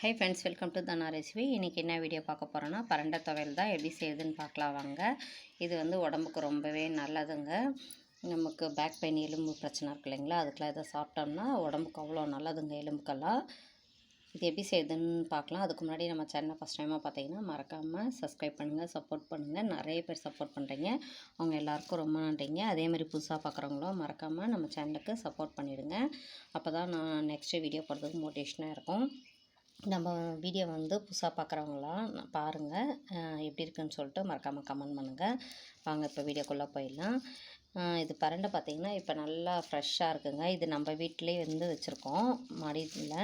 Hi friends welcome to Dhana recipe இன்றைக்கி என்ன video பார்க்க போகிறோன்னா பரண்டை துவையல் தான் எப்படி செய்யுதுன்னு பார்க்கலாம் வாங்க. இது வந்து உடம்புக்கு ரொம்பவே நல்லதுங்க. நமக்கு பேக் பெயின் எலும்பு பிரச்சனை இருக்கு இல்லைங்களா? அதுக்கெலாம் இதை சாப்பிட்டோம்னா உடம்புக்கு அவ்வளோ நல்லதுங்க எலும்புக்கெல்லாம். இது எப்படி செய்யுதுன்னு பார்க்கலாம். அதுக்கு முன்னாடி நம்ம சேனலை ஃபஸ்ட் டைமாக பார்த்தீங்கன்னா மறக்காமல் சப்ஸ்கிரைப் பண்ணுங்கள் சப்போர்ட் பண்ணுங்கள் நிறைய பேர் சப்போர்ட் பண்ணுறீங்க அவங்க எல்லாேருக்கும் ரொம்ப நன்றிங்க. அதே மாதிரி புதுசாக பார்க்குறவங்களும் மறக்காமல் நம்ம சேனலுக்கு சப்போர்ட் பண்ணிவிடுங்க அப்போ தான் நான் நெக்ஸ்ட்டு வீடியோ போடுறதுக்கு மோட்டிவேஷனாக இருக்கும். நம்ம வீடியோ வந்து புதுசாக பார்க்குறவங்களாம் பாருங்கள் எப்படி இருக்குன்னு சொல்லிட்டு மறக்காமல் கமெண்ட் பண்ணுங்கள் வாங்க இப்போ வீடியோக்குள்ளே போயிடலாம். இது பரண்டை பார்த்திங்கன்னா இப்போ நல்லா ஃப்ரெஷ்ஷாக இருக்குங்க. இது நம்ம வீட்டிலே வந்து வச்சுருக்கோம். மாடியில்.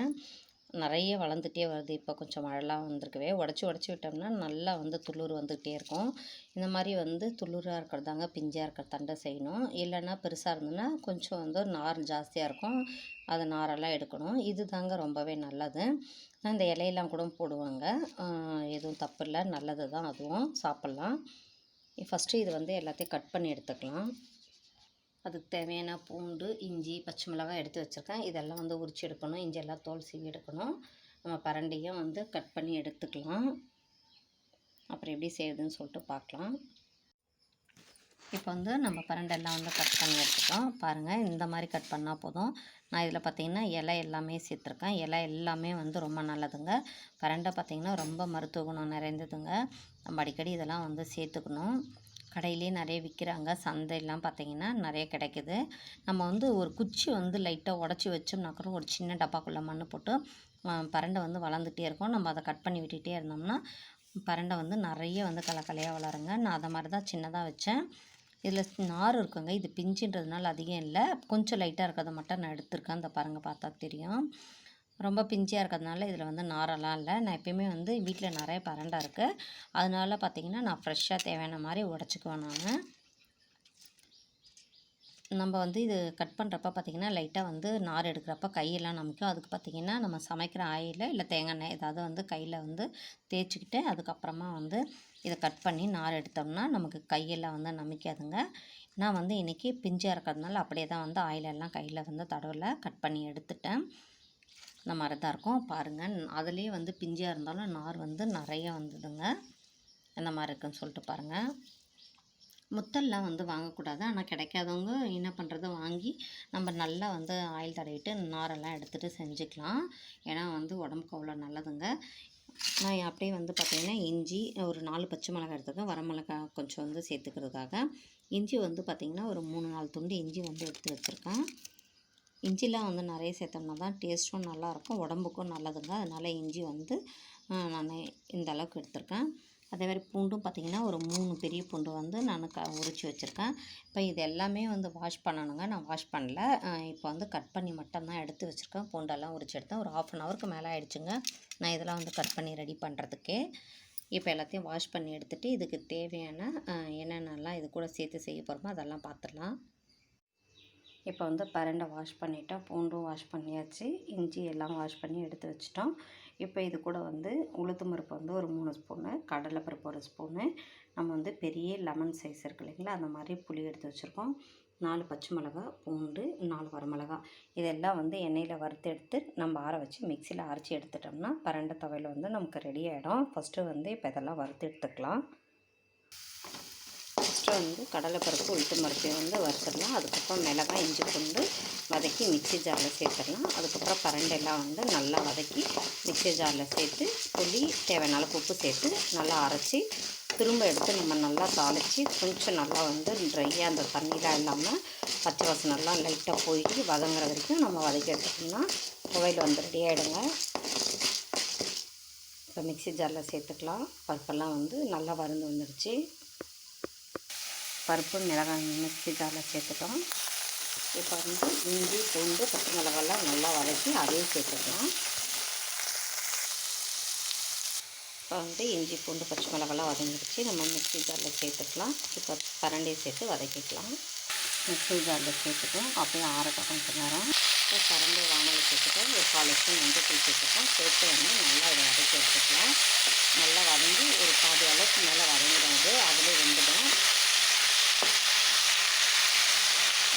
நிறைய வளர்ந்துட்டே வருது. இப்போ கொஞ்சம் மழைலாம் வந்திருக்கவே. உடச்சி உடச்சி விட்டோம்னா நல்லா வந்து துளிர் வந்துக்கிட்டே இருக்கும். இந்த மாதிரி வந்து துளிராக இருக்கிறதாங்க பிஞ்சாக இருக்கிற தண்டை செய்யணும். இல்லைன்னா பெருசாக இருந்ததுன்னா கொஞ்சம் வந்து நார் ஜாஸ்தியாக இருக்கும். அதை நாரெல்லாம் எடுக்கணும். இது தாங்க ரொம்பவே நல்லது. இந்த இலையெல்லாம் கூட போடுவாங்க. எதுவும் தப்பு இல்லை நல்லது தான் அதுவும் சாப்பிட்லாம். ஃபஸ்ட்டு இது வந்து எல்லாத்தையும் கட் பண்ணி எடுத்துக்கலாம். அதுக்கு தேவையான பூண்டு இஞ்சி பச்சை மிளகாய் எடுத்து வச்சுருக்கேன். இதெல்லாம் வந்து உரிச்சு எடுக்கணும். இஞ்சியெல்லாம் தோல் சீவி எடுக்கணும். நம்ம பரண்டியும் வந்து கட் பண்ணி எடுத்துக்கலாம். அப்புறம் எப்படி செய்யுதுன்னு சொல்லிட்டு பார்க்கலாம். இப்போ வந்து நம்ம பரண்டெல்லாம் வந்து கட் பண்ணி எடுத்துக்கலாம். பாருங்கள் இந்த மாதிரி கட் பண்ணால் போதும். நான் இதில் பார்த்தீங்கன்னா இலை எல்லாமே சேர்த்துருக்கேன். இலை எல்லாமே வந்து ரொம்ப நல்லதுங்க. பரண்டை பார்த்திங்கன்னா ரொம்ப மருத்துவ குணம் நிறைந்ததுங்க. நம்ம அடிக்கடி இதெல்லாம் வந்து சேர்த்துக்கணும். கடையிலே நிறைய விற்கிறாங்க சந்தையெல்லாம் பார்த்தீங்கன்னா நிறைய கிடைக்குது. நம்ம வந்து ஒரு குச்சி வந்து லைட்டாக உடச்சி வச்சோம்னா கூட ஒரு சின்ன டப்பாக்குள்ளே மண் போட்டு பரண்டை வந்து வளர்ந்துட்டே இருக்கும். நம்ம அதை கட் பண்ணி விட்டுட்டே இருந்தோம்னா பரண்டை வந்து நிறைய வந்து கலக்கலையாக வளருங்க. நான் அதை மாதிரி தான் சின்னதாக வச்சேன். இதில் நார் இருக்குங்க. இது பிஞ்சுன்றதுனால அதிகம் இல்லை. கொஞ்சம் லைட்டாக இருக்கிறத மட்டும் நான் எடுத்திருக்கேன். அந்த பாருங்கள் பார்த்தா தெரியும். ரொம்ப பிஞ்சியாக இருக்கிறதுனால இதில் வந்து நாரெல்லாம் இல்லை. நான் எப்பயுமே வந்து வீட்டில் நிறைய பரண்டை இருக்குது அதனால பார்த்திங்கன்னா நான் ஃப்ரெஷ்ஷாக தேவையான மாதிரி உடச்சிக்குவேன் நான். நம்ம வந்து இது கட் பண்ணுறப்ப பார்த்திங்கன்னா லைட்டாக வந்து நார் எடுக்கிறப்ப கையெல்லாம் நமக்கும். அதுக்கு பார்த்திங்கன்னா நம்ம சமைக்கிற ஆயில் இல்லை தேங்காய் எண்ணெய் ஏதாவது வந்து கையில் வந்து தேய்ச்சிக்கிட்டு அதுக்கப்புறமா வந்து இதை கட் பண்ணி நார் எடுத்தோம்னா நமக்கு கையெல்லாம் வந்து நமிக்காதுங்க. நான் வந்து இன்றைக்கி பிஞ்சாக இருக்கிறதுனால அப்படியே தான் வந்து ஆயிலெல்லாம் கையில் வந்து தடவில் கட் பண்ணி எடுத்துட்டேன். இந்த மாதிரி தான் இருக்கும். பாருங்கள் அதுலேயே வந்து பிஞ்சாக இருந்தாலும் நார் வந்து நிறைய வந்ததுங்க. இந்த மாதிரி இருக்குன்னு சொல்லிட்டு பாருங்கள் முத்தல்லாம் வந்து வாங்கக்கூடாது. ஆனால் கிடைக்காதவங்க என்ன பண்ணுறது வாங்கி நம்ம நல்லா வந்து ஆயில் தடவிட்டு நாரெல்லாம் எடுத்துகிட்டு செஞ்சுக்கலாம். ஏன்னா வந்து உடம்புக்கு அவ்வளோ நல்லதுங்க. நான் அப்படியே வந்து பார்த்திங்கன்னா இஞ்சி ஒரு நாலு பச்சை மிளகாய் எடுத்துக்கேன் வரமிளகாய் கொஞ்சம் வந்து சேர்த்துக்கிறதுக்காக. இஞ்சி வந்து பார்த்திங்கன்னா ஒரு மூணு நாலு துண்டு இஞ்சி வந்து எடுத்து வச்சுருக்கேன். இஞ்சிலாம் வந்து நிறைய சேர்த்தோம்னா தான் டேஸ்ட்டும் நல்லாயிருக்கும் உடம்புக்கும் நல்லதுங்க. அதனால் இஞ்சி வந்து நான் இந்த அளவுக்கு எடுத்திருக்கேன். அதே மாதிரி பூண்டும் பார்த்திங்கன்னா ஒரு மூணு பெரிய பூண்டு வந்து நான் க உரித்து வச்சுருக்கேன். இப்போ இது எல்லாமே வந்து வாஷ் பண்ணணுங்க. நான் வாஷ் பண்ணல. இப்போ வந்து கட் பண்ணி மட்டும்தான் எடுத்து வச்சுருக்கேன். பூண்டெல்லாம் உரிச்சு எடுத்தேன். ஒரு ஆஃப் அன் ஹவருக்கு மேலே ஆகிடுச்சுங்க நான் இதெல்லாம் வந்து கட் பண்ணி ரெடி பண்ணுறதுக்கே இப்போ எல்லாத்தையும் வாஷ் பண்ணி எடுத்துகிட்டு இதுக்கு தேவையான என்னென்னலாம் இது கூட சேர்த்து செய்ய போகிறோமோ அதெல்லாம் பார்த்துடலாம். இப்போ வந்து பரண்டை வாஷ் பண்ணிட்டோம். பூண்டும் வாஷ் பண்ணியாச்சு. இஞ்சி எல்லாம் வாஷ் பண்ணி எடுத்து வச்சிட்டோம். இப்போ இது கூட வந்து உளுத்து பருப்பு வந்து ஒரு மூணு ஸ்பூனு கடலைப்பருப்பு ஒரு ஸ்பூனு. நம்ம வந்து பெரிய லெமன் சைஸ் இருக்கு இல்லைங்களா? அந்த மாதிரி புளி எடுத்து வச்சுருக்கோம். நாலு பச்சை மிளகா பூண்டு நாலு வரமிளகா இதெல்லாம் வந்து எண்ணெயில் வறுத்து எடுத்து நம்ம ஆற வச்சு மிக்சியில் அரைச்சி எடுத்துட்டோம்னா பரண்டை துவையில் வந்து நமக்கு ரெடி ஆகிடும் ஃபஸ்ட்டு வந்து இப்போ இதெல்லாம் வறுத்து எடுத்துக்கலாம். ஃபஸ்ட்டு வந்து கடலைப்பருப்பு உளுத்து பருப்பையும் வந்து வறுத்துடலாம். அதுக்கப்புறம் மிளகாய் இஞ்சி பூண்டு வதக்கி மிக்ஸி ஜாரில் சேர்த்துடலாம். அதுக்கப்புறம் பரண்டெல்லாம் வந்து நல்லா வதக்கி மிக்ஸி ஜாரில் சேர்த்து புளி தேவையான உப்பு சேர்த்து நல்லா அரைச்சி திரும்ப எடுத்து நம்ம நல்லா தாளித்து கொஞ்சம் நல்லா வந்து ட்ரையாக அந்த தண்ணிலாம் இல்லாமல் பச்சை வாசனெல்லாம் லைட்டாக போயிட்டு வதங்குற வரைக்கும் நம்ம வதக்கி எடுத்துட்டோம்னா துவையல் வந்து ரெடி ஆகிடுங்க இப்போ மிக்ஸி ஜாரில் சேர்த்துக்கலாம். பருப்பெல்லாம் வந்து நல்லா வருந்து வந்துடுச்சு பருப்பு மிளகாய் மிக்ஸி ஜாரில் சேர்த்துட்டோம். இப்போ வந்து இஞ்சி பூண்டு பச்சை மிளகாலாம் நல்லா வதக்கி அதையும் சேர்த்துக்கலாம் இப்போ வந்து இஞ்சி பூண்டு பச்சை மிளகாலாம் வதங்கிடுச்சு. நம்ம மிக்ஸி ஜாரில் சேர்த்துக்கலாம். இப்போ பரண்டியை சேர்த்து வதக்கிக்கலாம். மிக்ஸி ஜாரில் சேர்த்துட்டோம். அப்படியே ஆறட்டும் கொஞ்சம் நேரம். இப்போ பரண்டை வானல் சேர்த்துட்டோம். ஒரு கால் ஸ்பூன் மஞ்சள் தூள் சேர்த்துட்டோம். சேர்த்து வந்து நல்லா இதை வதக்கி எடுத்துக்கலாம். நல்லா வதங்கி ஒரு பாதி அளவுக்கு மேலே வதங்கிடும் அது அதிலே வெந்துடும்.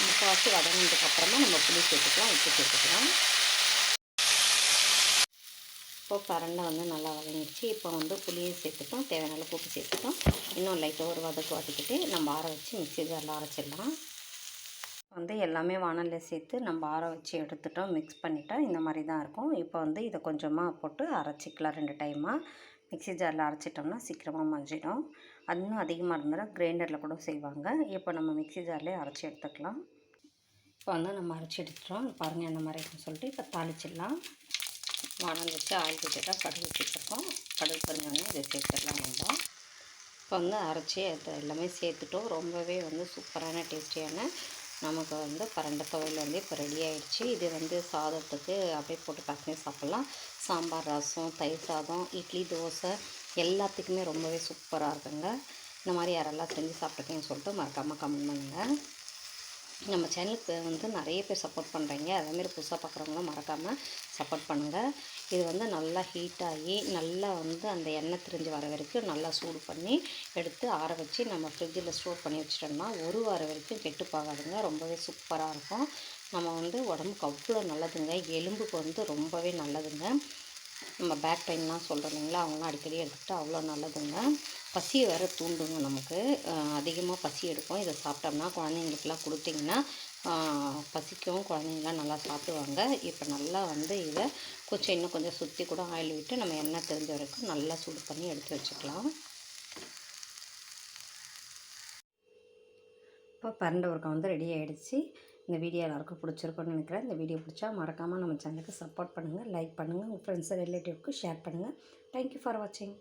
முக்கால்வாசி வதங்கினதுக்கு அப்புறமா நம்ம புளி சேர்த்துக்கலாம் உப்பு சேர்த்துக்கலாம். இப்போ பரண்டை வந்து நல்லா வதங்கிடுச்சு. இப்போ வந்து புளியும் சேர்த்துட்டோம் தேவையான அளவு உப்பு சேர்த்துட்டோம் இன்னும் லைட்டாக ஒரு வதக்கு வதக்கிட்டு நம்ம ஆற வச்சு மிக்ஸி ஜாரில் அரைச்சிடலாம். வந்து எல்லாமே வானலில் சேர்த்து நம்ம ஆற வச்சு எடுத்துட்டோம் மிக்ஸ் பண்ணிட்டோம் இந்த மாதிரி தான் இருக்கும். இப்போ வந்து இதை கொஞ்சமாக போட்டு அரைச்சிக்கலாம் ரெண்டு டைமாக மிக்ஸி ஜாரில் அரைச்சிட்டோம்னா சீக்கிரமாக மஞ்சிடும். அது இன்னும் அதிகமாக இருந்தால் கிரைண்டரில் கூட செய்வாங்க. இப்போ நம்ம மிக்ஸி ஜார்லேயே அரைச்சி எடுத்துக்கலாம். இப்போ வந்து நம்ம அரைச்சி எடுத்துட்டோம். பாருங்கள் அந்த மாதிரி சொல்லிட்டு இப்போ தாளிச்சிடலாம். வானம் வச்சு ஆயில் வச்சுட்டா கடுகு சேர்த்துருக்கோம் கடுகு பொரிஞ்சோடனே இதை சேர்த்துடலாம் நம்ம. இப்போ வந்து அரைச்சி அது எல்லாமே சேர்த்துட்டோம். ரொம்பவே வந்து சூப்பரான டேஸ்டியான நமக்கு வந்து பரண்டை துவையல் வந்து இப்போ ரெடி ஆகிடுச்சு இது வந்து சாதத்துக்கு அப்படியே போட்டு பசங்க சாப்பிட்லாம். சாம்பார் ரசம் தயிர் சாதம் இட்லி தோசை எல்லாத்துக்குமே ரொம்பவே சூப்பராக இருக்குங்க. இந்த மாதிரி யாரெல்லாம் செஞ்சு சாப்பிட்ருக்கீங்கன்னு சொல்லிட்டு மறக்காமல் கமெண்ட் பண்ணுங்கள் நம்ம சேனலுக்கு வந்து நிறைய பேர் சப்போர்ட் பண்ணுறீங்க அதேமாரி புதுசாக பார்க்குறவங்களும் மறக்காமல் சப்போர்ட் பண்ணுங்கள் இது வந்து நல்லா ஹீட் ஆகி நல்லா வந்து அந்த எண்ணெய் திரிஞ்சு வர வரைக்கும் நல்லா சூடு பண்ணி எடுத்து ஆற வச்சு நம்ம ஃப்ரிட்ஜில் ஸ்டோர் பண்ணி வச்சிட்டோம்னா ஒரு வாரம் வரைக்கும் கெட்டு போகாதுங்க. ரொம்பவே சூப்பராக இருக்கும். நம்ம வந்து உடம்புக்கு அவ்வளோ நல்லதுங்க. எலும்புக்கு வந்து ரொம்பவே நல்லதுங்க. நம்ம பேக் பெயின்லாம் சொல்கிறோம் இல்லைங்களா? அவங்களாம் அடிக்கடி எடுத்துக்கிட்டு அவ்வளோ நல்லதுங்க. பசியை வேறு தூண்டுங்க நமக்கு. அதிகமாக பசி எடுக்கும். இதை சாப்பிட்டோம்னா குழந்தைங்களுக்குலாம் கொடுத்தீங்கன்னா பசிக்கும். குழந்தைங்களாம் நல்லா சாப்பிடுவாங்க. இப்போ நல்லா வந்து இதை கொஞ்சம் இன்னும் கொஞ்சம் சுற்றி கூட ஆயில் விட்டு நம்ம எண்ணெய் தெரிஞ்ச வரைக்கும் நல்லா சூடு பண்ணி எடுத்து வச்சுக்கலாம். இப்போ பரண்ட உருக்கம் வந்து ரெடி ஆகிடுச்சு இந்த வீடியோ எல்லாருக்கும் பிடிச்சிருக்கும்னு நினைக்கிறேன். இந்த வீடியோ பிடிச்சா மறக்காமல் நம்ம சேனலுக்கு சப்போர்ட் பண்ணுங்கள் லைக் பண்ணுங்கள் உங்கள் ஃப்ரெண்ட்ஸ் ரிலேட்டிவ்க்கு ஷேர் பண்ணுங்கள் தேங்க்யூ ஃபார் வாட்சிங்